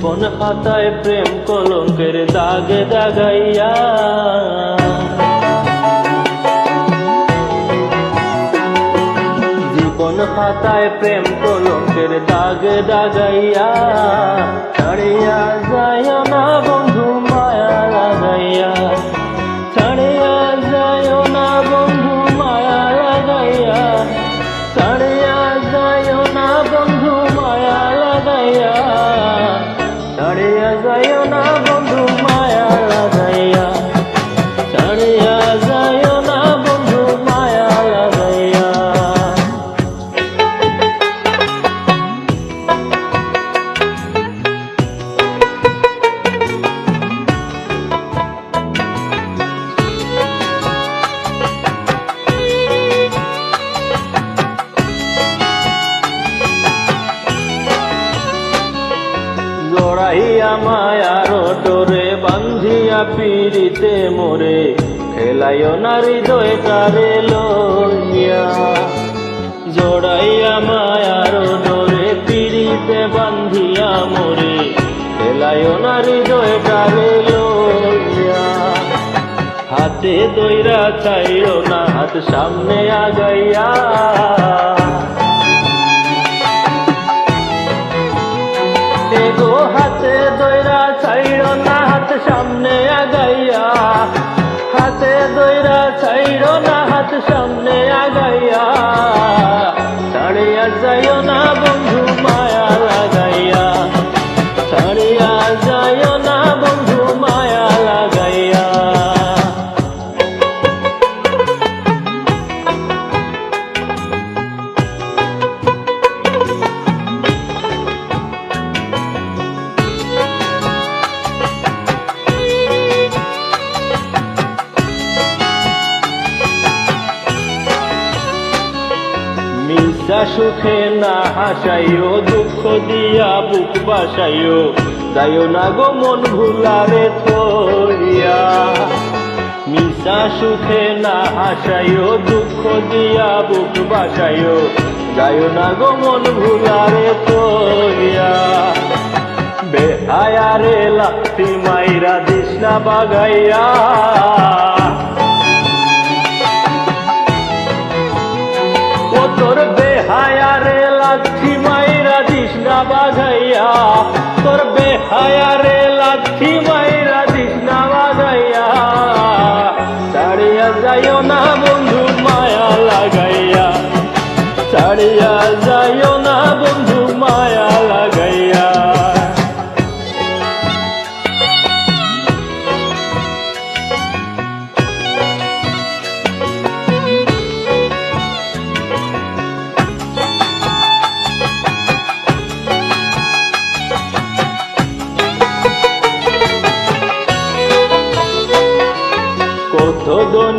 জীবন পাতায় প্রেম কলঙ্কের দাগে দাগাইয়া। জীবন পাতায় প্রেম কলঙ্কের দাগে দাগাইয়া। ছাড়িয়া যায় না বন্ধু মায়া জড়াইয়া মায়ার ডোরে বান্ধিয়া পিড়িতে মোরে, খেলাইও না হৃদয় তারে লইয়া। জড়াইয়া মায়ার ডোরে, পিড়িতে বান্ধিয়া মোরে, খেলাইও না হৃদয় তারে লইয়া। হাতে দইরা চাইও না, হাত সামনে আগাইয়া। ছাড়িয়া সুখে না হাসাইও, দুঃখ দিয়া বুক বাসাইও। যাইও না গো মন ভুলারে থইয়া। মিশা সুখে না হাসাইও, দুঃখ দিয়া বুক বাসাইও। যাইও না গো মন ভুলারে থইয়া। বেহায়ারে লাথি মাইরা দিসনা বাগাইয়া।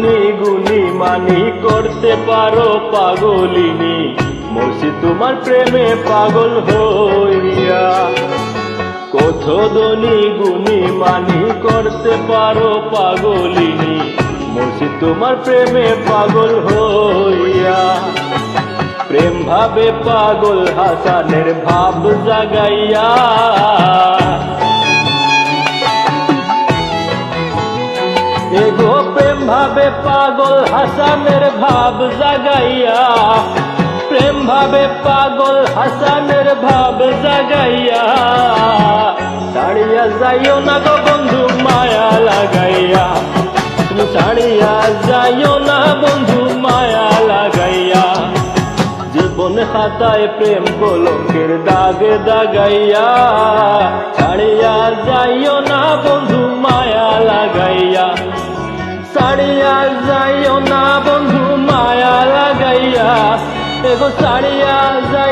ধনী গুণী মানি করতে পারো পাগলিনী। মসি তোমার প্রেমে পাগল হইয়া। কত ধনী গুণী মানি করতে পারো পাগলিনী। মসি তোমার প্রেমে পাগল হইয়া। প্রেম ভাবে পাগল হাসানের ভাব জাগাইয়া। এগো প্রেম ভাবে পাগল হাসানের ভাব জাগাইয়া প্রেম ভাবে পাগল হাসানের ভাব জাগাইয়া ছাড়িয়া যাইও না গো বন্ধু মায়া লাগাইয়া তুমি ছাড়িয়া যাইও না বন্ধু মায়া লাগাইয়া জীবন খাতায় প্রেম কলঙ্কের দাগে দাগাইয়া ছাড়িয়া যাইও না বন্ধু মায়া লাগাইয়া ছাড়িয়া যাইও না বন্ধু মায়া লাগাইয়া এগো সারিয়া যাইও